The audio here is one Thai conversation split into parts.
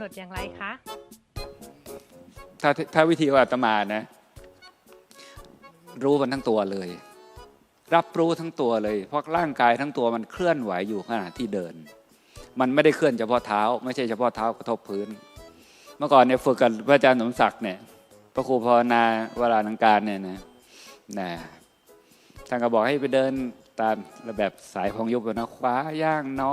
หนดอย่างไรคะถ้าถ้าวิธีของอาตมานะ รู้มันทั้งตัวเลย รับรู้ทั้งตัวเลย เพราะร่างกายทั้งตัวมันเคลื่อนไหวอยู่ขณะที่เดิน มันไม่ได้เคลื่อนเฉพาะเท้า ไม่ใช่เฉพาะเท้ากระทบพื้น เมื่อก่อนเนี่ยฝึกกับพระอาจารย์สมศักดิ์เนี่ย พระครูภาวนาวรานังการเนี่ยนะนะท่านก็บอกให้ไปเดินตามระแบบสายของยุบนะขวาย่างเนอ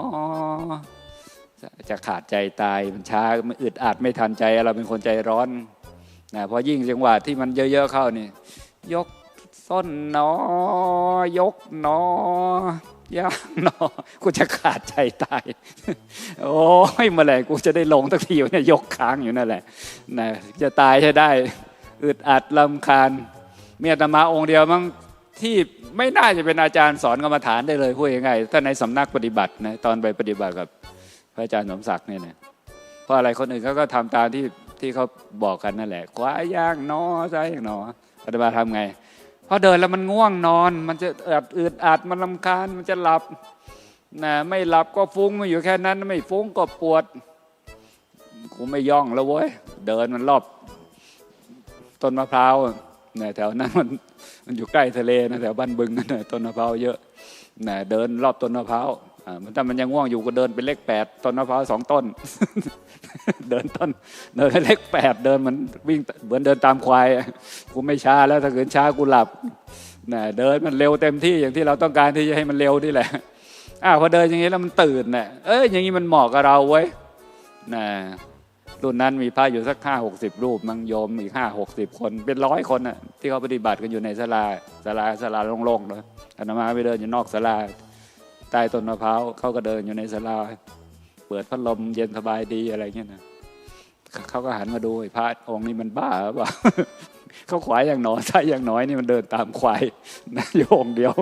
จะขาดใจตายมันช้ามันอึดอัดไม่ทันใจเราเป็นคนใจร้อนนะพราะยิ่งจังหวะที่มันเยอะๆเข้านี่ยกส้นนอยกนอย่างนอกูจะขาดใจตาย โอ้ยมื่อไหร่กูจะได้ลงสักทีวะเนี่ยยกค้างอยู่นั่นแหละนะจะตายจะได้อึดอัดลำคาญ เมียตมาองค์เดียวมั้งที่ไม่น่าจะเป็นอาจารย์สอนกรรมฐานได้เลยพูดยังไงถ้าในสำนักปฏิบัตินะตอนไปปฏิบัติกับ พระอาจารย์สมศักดิ์เนี่ยนะเพราะอะไรคนอื่นเขาก็ทำตามที่ที่เขาบอกกันนั่นแหละขวาย่างนอซ้ายย่างนออาตมาทำไงพอเดินแล้วมันง่วงนอน มันจะอัดอึดอัดมันลำคาญมันจะหลับนะไม่หลับก็ฟุ้งมาอยู่แค่นั้น ไม่ฟุ้งก็ปวดกูไม่ย่องแล้วเว้ยเดินมันรอบต้นมะพร้าวนะแถวนั้นมันมันอยู่ใกล้ทะเลนะแถวบ้านบึงนะต้นมะพร้าวเยอะนะเดินรอบต้นมะพร้าว ถ้ามันยังง่วงอยู่ก็เดินเป็นเลขแปดต้นมะพร้าวสองต้น เดินต้น เดินเลขแปดเดินมือนวิ่งเหมือนเดินตามควายกูไม่ช้าแล้วถ้าเกินช้ากูหลับนะเดินมันเร็วเต็มที่อย่างที่เราต้องการที่จะให้มันเร็วนี่แหละอ้าวพอเดินอย่างนี้แล้วมันตื่นน่ะเอ้ยอย่างนี้มันเหมาะกับเราเว้ยนะรุ่นนั้นมีพระอยู่สักห้าหกสิบรูปมังโยมอีกห้าหกสิบคน เป็นร้อยคนน่ะที่เขาปฏิบัติกันอยู่ในศาลาศาลาศาลาโล่งๆเลยอาตมาไปเดินอยู่นอกศาลา ใต้ต้นมะพร้าวเขาก็เดินอยู่ในศาลาเปิดพัดลมเย็นสบายดีอะไรเงี้ยนะเขาก็หันมาดูพระองค์นี้มันบ้าเปล่าเขาขวายอย่างหนอซ้ายอย่างน้อยนี่มันเดินตามควายนะโยองเดียว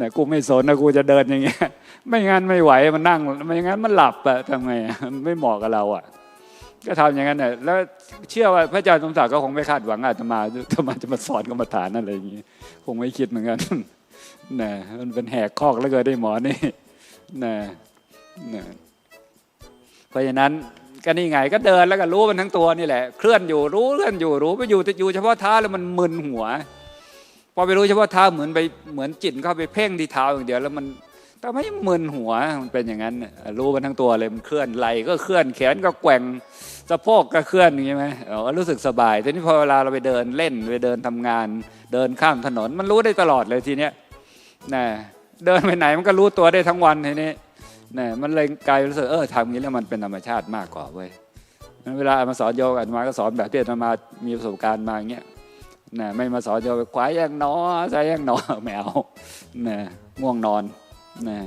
นะกูไม่สนนะกูจะเดินอย่างเงี้ย ไม่งั้นไม่ไหวมันนั่ง ไม่งั้นมันหลับอะทำไงมันไม่เหมาะกับเราอะก็ทำอย่างนั้นน่ะแล้วเชื่อว่าพระอาจารย์สมศักดิ์ก็คงไม่คาดหวังอาตมาอาตมาจะมาสอนกรรมฐานอะไรอย่างงี้คงไม่คิดเหมือนกัน นะมันเป็นแหกคอกแล้วกิดได้หมอนี่นะนะเพราะฉะนั้นก็นี่ไงก็เดินแล้วก็รู้มันทั้งตัวนี่แหละเคลื่อนอยู่รู้เคลื่อนอยู่รู้ไปอยู่แต่อยู่เฉพาะเท้าแล้วมันมึนหัวพอไปรู้เฉพาะเท้าเหมือนไปเหมือนจิตเข้าไปเพ่งที่เท้าอย่างเดียวแล้วมันทำให้มึนหัวมันเป็นอย่างนั้นรู้มันทั้งตัวเลยมันเคลื่อนไหลก็เคลื่อนแขนก็แกว่งสะโพกก็เคลื่อนใช่ไหมอ๋อรู้สึกสบายแต่นี่พอเวลาเราไปเดินเล่นไปเดินทำงาน เดินข้ามถนน มันรู้ได้ตลอดเลยทีเนี้ย นะเดินไปไหนมันก็รู้ตัวได้ทั้งวันทีนี้นะมันเลยกลายรู้สึกเออทำอย่างนี้แล้วมันเป็นธรรมชาติมากกว่าเว้ยงั้นเวลามาสอนโยกอัตมาก็สอนแบบที่อาตมามีประสบการณ์มาอย่างเงี้ยนะไม่มาสอนโยกขวายอย่างนอซ้ายย่างนอไม่เอานะง่วงนอนนะ